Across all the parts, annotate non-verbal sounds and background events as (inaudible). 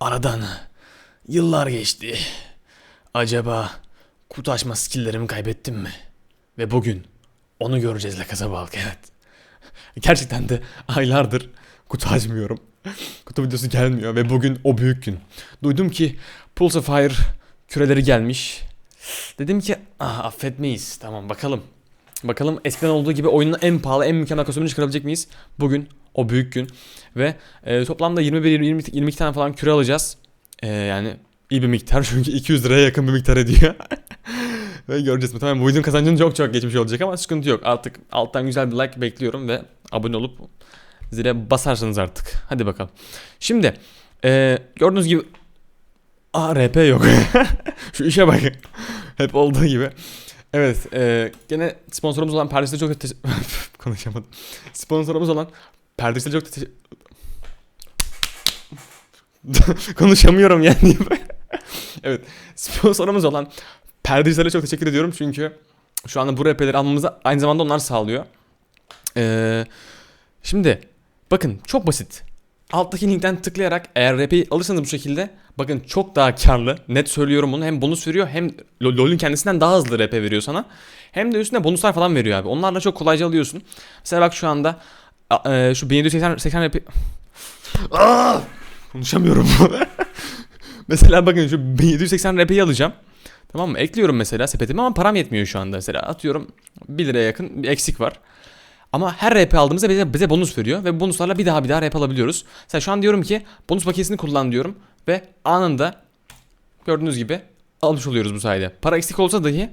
Aradan yıllar geçti. Acaba kutu açma skilllerimi kaybettim mi? Ve bugün onu göreceğiz La Casa Balk evet. Gerçekten de aylardır kutu açmıyorum. kutu videosu gelmiyor ve bugün o büyük gün. Duydum ki Pulse Fire küreleri gelmiş. Dedim ki ah, affetmeyiz. Tamam bakalım. Bakalım eskiden olduğu gibi oyunun en pahalı, en mükemmel kostümünü çıkarabilecek miyiz? Bugün o büyük gün. Ve e, toplamda 21 20 22 tane falan küre alacağız. E, yani iyi bir miktar (laughs) çünkü 200 liraya yakın bir miktar ediyor. (laughs) ve göreceğiz. Tamam bu videonun kazancını çok çok geçmiş olacak ama sıkıntı yok. Artık alttan güzel bir like bekliyorum ve abone olup zile basarsınız artık. Hadi bakalım. Şimdi e, gördüğünüz gibi Aa RP yok. (laughs) Şu işe bak. Hep olduğu gibi. Evet, e, gene sponsorumuz olan Perdes'e çok te- (laughs) konuşamadım. Sponsorumuz olan Perdes'e çok te- (laughs) konuşamıyorum yani. (laughs) evet, sponsorumuz olan Perdes'e çok teşekkür ediyorum çünkü şu anda bu RP'leri almamızı aynı zamanda onlar sağlıyor. E, şimdi bakın çok basit. Alttaki linkten tıklayarak eğer RP'yi alırsanız bu şekilde bakın çok daha karlı. Net söylüyorum bunu. Hem bonus veriyor hem Lo- LoL'ün kendisinden daha hızlı RP veriyor sana. Hem de üstüne bonuslar falan veriyor abi. Onlarla çok kolayca alıyorsun. Mesela bak şu anda e, şu 1780 80 RP... Aa! Konuşamıyorum. (laughs) mesela bakın şu 1780 RP'yi alacağım. Tamam mı? Ekliyorum mesela sepetime ama param yetmiyor şu anda. Mesela atıyorum 1 liraya yakın bir eksik var. Ama her RP aldığımızda bize, bize bonus veriyor ve bonuslarla bir daha bir daha RP alabiliyoruz. Mesela şu an diyorum ki bonus paketini kullan diyorum ve anında gördüğünüz gibi almış oluyoruz bu sayede. Para eksik olsa dahi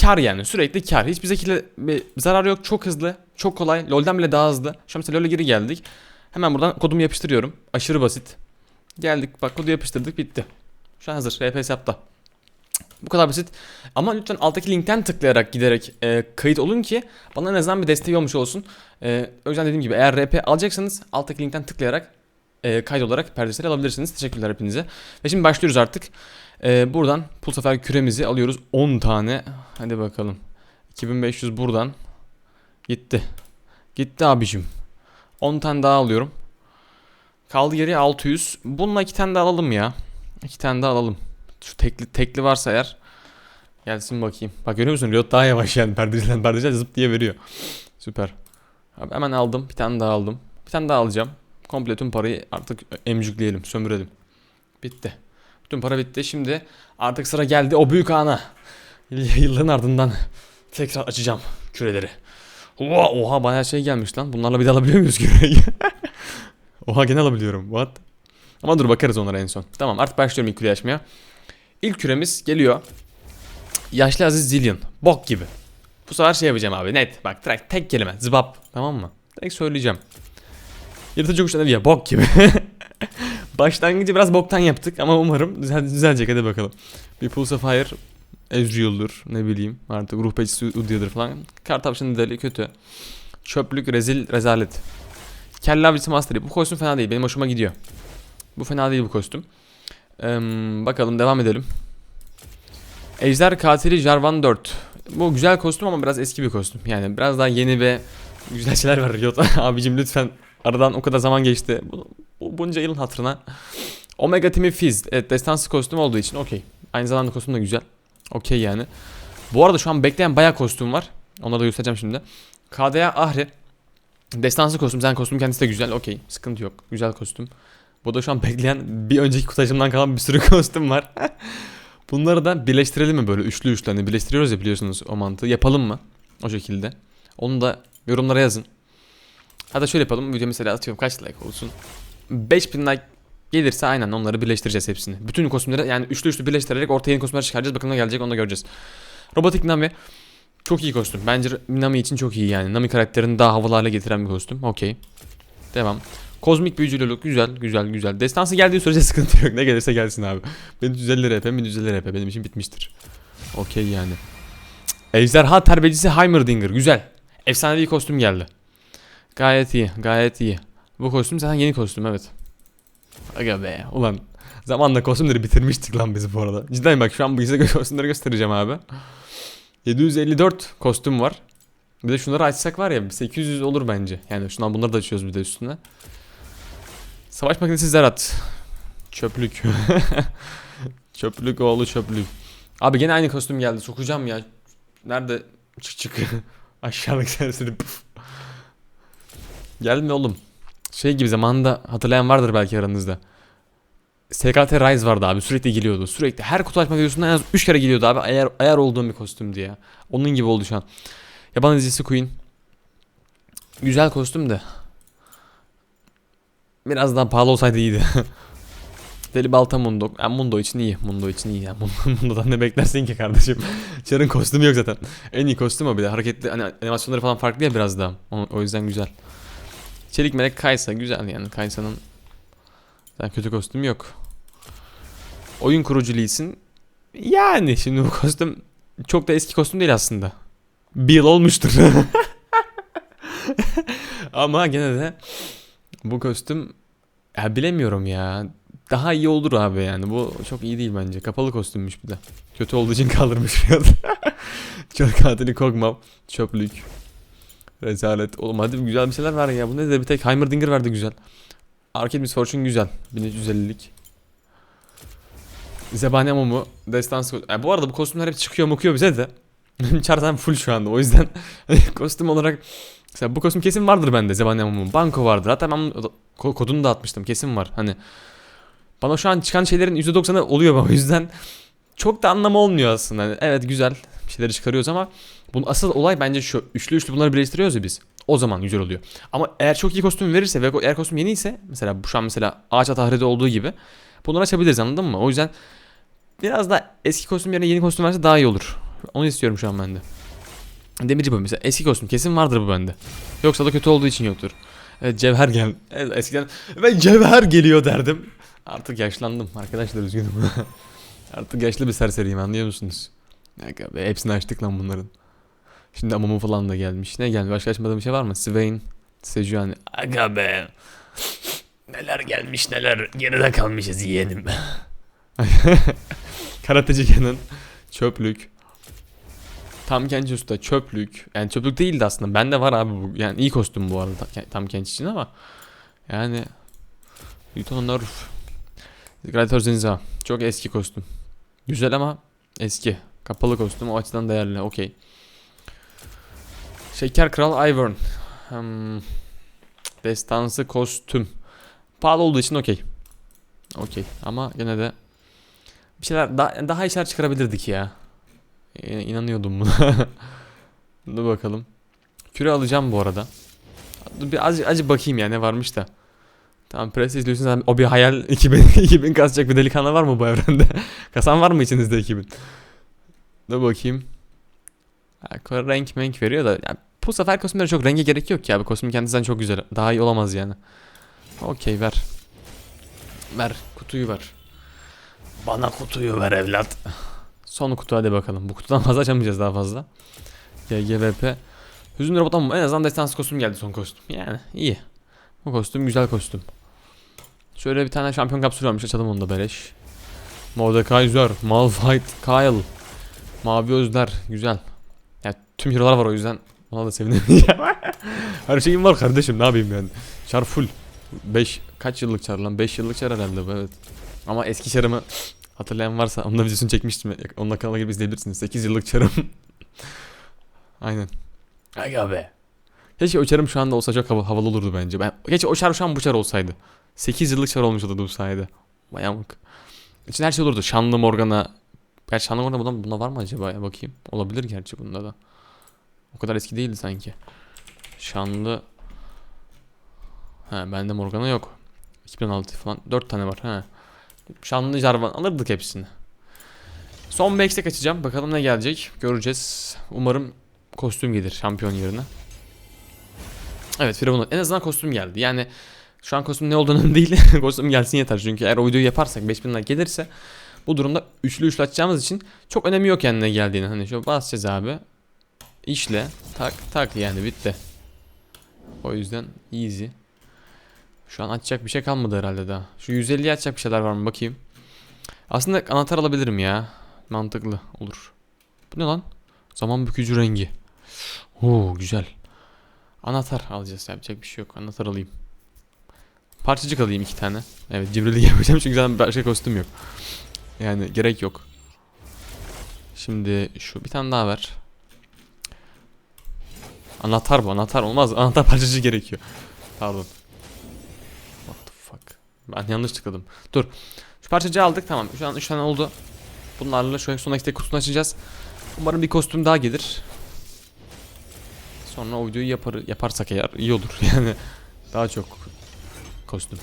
kar yani sürekli kar. Hiçbir şekilde bir zarar yok. Çok hızlı, çok kolay. LoL'den bile daha hızlı. Şu an mesela LoL'e geri geldik. Hemen buradan kodumu yapıştırıyorum. Aşırı basit. Geldik bak kodu yapıştırdık bitti. Şu an hazır. RP hesapta. Bu kadar basit. Ama lütfen alttaki linkten tıklayarak giderek e, kayıt olun ki bana en azından bir desteği olmuş olsun. E, o yüzden dediğim gibi eğer RP alacaksanız alttaki linkten tıklayarak e, kayıt olarak perdesleri alabilirsiniz. Teşekkürler hepinize. Ve şimdi başlıyoruz artık. E, buradan pul sefer küremizi alıyoruz. 10 tane. Hadi bakalım. 2500 buradan. Gitti. Gitti abicim. 10 tane daha alıyorum. Kaldı geriye 600. Bununla 2 tane daha alalım ya. 2 tane daha alalım. Şu tekli tekli varsa eğer gelsin bakayım. Bak görüyor musun? Riot daha yavaş yani (laughs) perdeciler perdeciler zıp diye veriyor. Süper. Abi hemen aldım. Bir tane daha aldım. Bir tane daha alacağım. Komple tüm parayı artık emcükleyelim, sömürelim. Bitti. Bütün para bitti. Şimdi artık sıra geldi o büyük ana. Yılların ardından tekrar açacağım küreleri. Oha, oha bayağı şey gelmiş lan. Bunlarla bir de alabiliyor muyuz küreyi? (laughs) oha gene alabiliyorum. What? Ama dur bakarız onlara en son. Tamam artık başlıyorum ilk küreyi açmaya. İlk küremiz geliyor. Yaşlı Aziz Zillion. Bok gibi. Bu sefer şey yapacağım abi net. Bak direkt tek kelime. Zıbap. Tamam mı? Direkt söyleyeceğim. Yırtıcı kuşlar ya bok gibi. (laughs) Başlangıcı biraz boktan yaptık ama umarım düzel düzelecek hadi bakalım. Bir Pulse of Fire Ezreal'dur ne bileyim artık ruh peçisi Udya'dır falan. Kart tavşanı deli kötü. Çöplük rezil rezalet. Kelle avcısı Mastery. Bu kostüm fena değil benim hoşuma gidiyor. Bu fena değil bu kostüm. Ee, bakalım devam edelim. Ejder Katili Jarvan 4. Bu güzel kostüm ama biraz eski bir kostüm. Yani biraz daha yeni ve güzel şeyler var Riot. (laughs) Abicim lütfen aradan o kadar zaman geçti. Bu, bu bunca yılın hatırına. Omega Timi Fizz. Evet destansı kostüm olduğu için okey. Aynı zamanda kostüm de güzel. Okey yani. Bu arada şu an bekleyen bayağı kostüm var. Onları da göstereceğim şimdi. KDA Ahri. Destansı kostüm. Sen kostüm kendisi de güzel. Okey. Sıkıntı yok. Güzel kostüm. Bu da şu an bekleyen bir önceki kutu kalan bir sürü (laughs) kostüm var. Bunları da birleştirelim mi böyle üçlü üçlü hani birleştiriyoruz ya biliyorsunuz o mantığı. Yapalım mı? O şekilde. Onu da yorumlara yazın. Hatta şöyle yapalım. Video mesela atıyorum kaç like olsun. 5000 like gelirse aynen onları birleştireceğiz hepsini. Bütün kostümleri yani üçlü üçlü birleştirerek ortaya yeni kostümler çıkaracağız. Bakalım ne gelecek onu da göreceğiz. Robotik Nami çok iyi kostüm. Bence Nami için çok iyi yani. Nami karakterini daha havalı hale getiren bir kostüm. Okey. Devam. Kozmik büyücülülük güzel güzel güzel. Destansı geldiği sürece (laughs) sıkıntı yok. Ne gelirse gelsin abi. Benim 150 RP, benim 150 RP benim için bitmiştir. Okey yani. Ejderha terbiyecisi Heimerdinger güzel. Efsanevi kostüm geldi. Gayet iyi, gayet iyi. Bu kostüm zaten yeni kostüm evet. Aga be ulan. Zamanla kostümleri bitirmiştik lan biz bu arada. Cidden bak şu an bu size (laughs) kostümleri göstereceğim abi. 754 kostüm var. Bir de şunları açsak var ya 800 olur bence. Yani şundan bunları da açıyoruz bir de üstüne. Savaş makinesi Zerat. Çöplük. (laughs) çöplük oğlu çöplük. Abi gene aynı kostüm geldi. Sokacağım ya. Nerede? Çık çık. (laughs) Aşağılık serseri. püf. Gelme oğlum. Şey gibi zamanında hatırlayan vardır belki aranızda. SKT Rise vardı abi sürekli geliyordu. Sürekli her kutu açma videosunda en az 3 kere geliyordu abi. Ayar, ayar olduğum bir kostümdü ya. Onun gibi oldu şu an. Yaban dizisi Queen. Güzel kostüm de. Biraz daha pahalı olsaydı iyiydi. (laughs) Deli Balta Mundo. Yani Mundo için iyi. Mundo için iyi ya. Mundo- (laughs) Mundo'dan ne beklersin ki kardeşim? (laughs) Çar'ın kostümü yok zaten. En iyi kostüm o bir de. Hareketli hani animasyonları falan farklı ya biraz daha. O, o yüzden güzel. Çelik Melek Kaysa güzel yani. Kaysa'nın zaten kötü kostümü yok. Oyun kurucu Lee Sin. Yani şimdi bu kostüm çok da eski kostüm değil aslında. Bir yıl olmuştur. Ama gene de bu kostüm ya bilemiyorum ya. Daha iyi olur abi yani. Bu çok iyi değil bence. Kapalı kostümmüş bir de. Kötü olduğu için (laughs) kaldırmış biraz. (laughs) Çok katili korkmam. Çöplük. Rezalet. Oğlum hadi güzel bir şeyler var ya. Bu ne de bir tek Heimerdinger verdi güzel. Arcade Miss Fortune güzel. 1350'lik. Zebani Mumu. Destansı. Yani bu arada bu kostümler hep çıkıyor mukuyor bize de. (laughs) Benim full şu anda. O yüzden kostüm olarak Mesela bu kostüm kesin vardır bende Zebani Mumu. Banko vardır. Hatta ben ko- kodunu da atmıştım. Kesin var. Hani bana şu an çıkan şeylerin %90'ı oluyor o yüzden çok da anlamı olmuyor aslında. Hani evet güzel bir şeyleri çıkarıyoruz ama bunun asıl olay bence şu. Üçlü üçlü bunları birleştiriyoruz ya biz. O zaman güzel oluyor. Ama eğer çok iyi kostüm verirse ve eğer kostüm yeni ise mesela şu an mesela ağaç atahrede olduğu gibi bunları açabiliriz anladın mı? O yüzden biraz da eski kostüm yerine yeni kostüm verse daha iyi olur. Onu istiyorum şu an bende. Demirci bu mesela eski kostüm kesin vardır bu bende. Yoksa da kötü olduğu için yoktur. Evet cevher gel. Evet, eskiden ben cevher geliyor derdim. Artık yaşlandım arkadaşlar üzgünüm. (laughs) Artık yaşlı bir serseriyim anlıyor musunuz? Be hepsini açtık lan bunların. Şimdi Amumu falan da gelmiş. Ne geldi? Başka açmadığım bir şey var mı? Swain, Sejuani. Aga be. Neler gelmiş neler. Geride kalmışız yeğenim. (laughs) Karateci Kenan. Çöplük. Tam Kenç Usta çöplük. Yani çöplük değildi aslında. Bende var abi bu. Yani iyi kostüm bu arada ta- tam Kenç için ama. Yani Yuton Nerf. Gladiator Zinza. Çok eski kostüm. Güzel ama eski. Kapalı kostüm o açıdan değerli. Okey. Şeker Kral Ivern. Hmm. Destansı kostüm. Pahalı olduğu için okey. Okey. Ama gene de bir şeyler daha, daha işler çıkarabilirdik ya. E, inanıyordum buna. (laughs) Dur bakalım. Küre alacağım bu arada. Bir azıcık, azıcık bakayım ya ne varmış da. Tamam press izliyorsunuz. abi. O bir hayal (laughs) 2000, 2000 kasacak bir delikanlı var mı bu evrende? (laughs) Kasan var mı içinizde 2000? Dur bakayım. Ko- renk menk veriyor da. Ya, bu sefer kostümlere çok renge gerek yok ya. Bu kostüm kendisinden çok güzel. Daha iyi olamaz yani. Okey ver. Ver. Kutuyu ver. Bana kutuyu ver evlat. Son kutu hadi bakalım. Bu kutudan (laughs) fazla açamayacağız daha fazla. GGVP. Hüzün robottan en azından destansı kostüm geldi son kostüm. Yani iyi. Bu kostüm güzel kostüm. Şöyle bir tane şampiyon kapsülü varmış açalım onu da beleş. Mordekaiser, Malphite, Kyle. Mavi Özler güzel. Ya tüm hero'lar var o yüzden ona da sevindim. (laughs) Her şeyim var kardeşim ne yapayım yani. Char full. 5 kaç yıllık char lan? 5 yıllık char herhalde bu evet. Ama eski char'ımı hatırlayan varsa onun da videosunu çekmiştim. Onunla kanala girip izleyebilirsiniz. 8 yıllık char'ım. (laughs) Aynen. Aga be. Keşke o çarım şu anda olsa çok hava- havalı olurdu bence. Ben, keşke o çar şu an bu çar olsaydı. 8 yıllık çar olmuş olurdu bu sayede. Bayağı bak. İçinde her şey olurdu. Şanlı Morgana. Gerçi Şanlı Morgana bunda, bunda var mı acaba ya bakayım. Olabilir gerçi bunda da. O kadar eski değildi sanki. Şanlı. Ha bende Morgana yok. 2016 falan. 4 tane var. Ha. Şanlı Jarvan alırdık hepsini. Son 5'te kaçacağım. Bakalım ne gelecek. Göreceğiz. Umarım kostüm gelir şampiyon yerine. Evet Firavun en azından kostüm geldi. Yani şu an kostüm ne olduğunu önemli (laughs) değil. kostüm gelsin yeter. Çünkü eğer o videoyu yaparsak 5000 like gelirse bu durumda üçlü üçlü açacağımız için çok önemi yok yani ne geldiğini. Hani şu basacağız abi. İşle tak tak yani bitti. O yüzden easy. Şu an açacak bir şey kalmadı herhalde daha. Şu 150'yi açacak bir şeyler var mı bakayım. Aslında anahtar alabilirim ya. Mantıklı olur. Bu ne lan? Zaman bükücü rengi. Oo güzel. Anahtar alacağız yapacak bir şey yok. Anahtar alayım. Parçacık alayım iki tane. Evet cibrillik (laughs) yapacağım çünkü zaten başka kostüm yok. Yani gerek yok. Şimdi şu bir tane daha ver. Anahtar bu anahtar olmaz. Anahtar parçacık gerekiyor. Pardon. Fuck. Ben yanlış tıkladım. Dur. Şu parçacığı aldık tamam. Şu an 3 tane oldu. Bunlarla şu son ekstra kutusunu açacağız. Umarım bir kostüm daha gelir. Sonra o videoyu yapar, yaparsak eğer iyi olur (laughs) yani. Daha çok kostüm.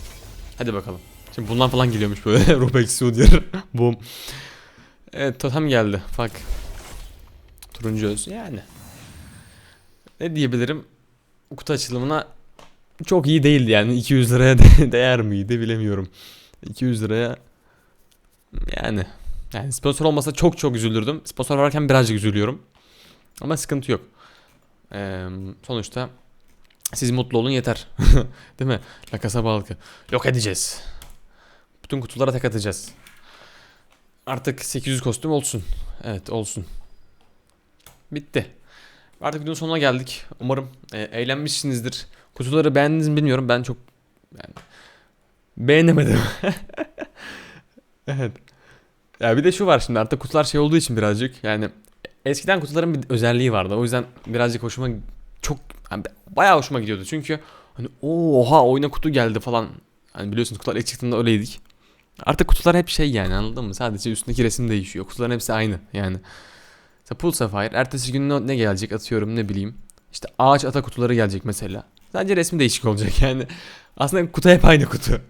Hadi bakalım. Şimdi bundan falan geliyormuş böyle. (laughs) Rubex Studio. (laughs) Boom. Evet totem geldi. Bak. Turuncu öz. Yani. Ne diyebilirim? Kutu açılımına çok iyi değildi yani. 200 liraya (laughs) de- değer miydi bilemiyorum. 200 liraya yani yani sponsor olmasa çok çok üzülürdüm. Sponsor varken birazcık üzülüyorum. Ama sıkıntı yok. Ee, sonuçta siz mutlu olun yeter. (laughs) Değil mi? La kasaba halkı. Yok edeceğiz. Bütün kutulara tek atacağız. Artık 800 kostüm olsun. Evet olsun. Bitti. Artık videonun sonuna geldik. Umarım e, eğlenmişsinizdir. Kutuları beğendiniz mi bilmiyorum. Ben çok yani beğenemedim. (laughs) evet. Ya bir de şu var şimdi artık kutular şey olduğu için birazcık yani eskiden kutuların bir özelliği vardı. O yüzden birazcık hoşuma çok yani bayağı hoşuma gidiyordu. Çünkü hani oha oyuna kutu geldi falan. Hani biliyorsunuz kutular ilk çıktığında öyleydik. Artık kutular hep şey yani anladın mı? Sadece üstündeki resim değişiyor. Kutuların hepsi aynı yani. Mesela Pool Sapphire ertesi gün ne, gelecek atıyorum ne bileyim. İşte ağaç ata kutuları gelecek mesela. Sadece resmi değişik olacak (laughs) yani. Aslında kutu hep aynı kutu.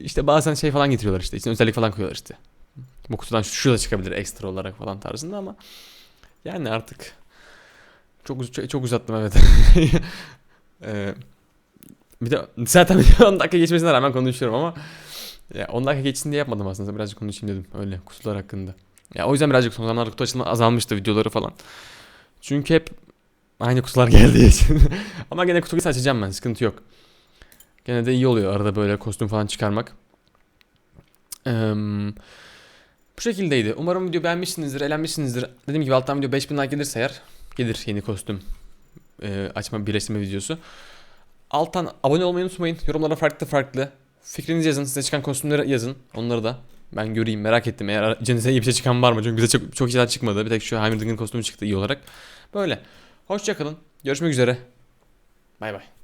işte bazen şey falan getiriyorlar işte. İçine özellik falan koyuyorlar işte. Bu kutudan şu, şu da çıkabilir ekstra olarak falan tarzında ama yani artık çok çok, çok uzattım evet. (laughs) Ee, bir de zaten 10 dakika geçmesine rağmen konuşuyorum ama ya 10 dakika geçsin diye yapmadım aslında. Birazcık konuşayım dedim öyle kutular hakkında. Ya o yüzden birazcık son zamanlarda kutu açılma azalmıştı videoları falan. Çünkü hep aynı kutular (laughs) geldiği için. ama gene kutu açacağım ben sıkıntı yok. Gene de iyi oluyor arada böyle kostüm falan çıkarmak. Eee bu şekildeydi. Umarım video beğenmişsinizdir, eğlenmişsinizdir. Dediğim gibi alttan video 5000 like gelirse eğer gelir yeni kostüm e, açma birleştirme videosu. Alttan abone olmayı unutmayın. Yorumlara farklı farklı fikrinizi yazın. Size çıkan kostümleri yazın. Onları da ben göreyim merak ettim. Eğer içinizde iyi bir şey çıkan var mı? Çünkü bize çok, çok şeyler çıkmadı. Bir tek şu Heimerdinger kostümü çıktı iyi olarak. Böyle. Hoşçakalın. Görüşmek üzere. Bay bay.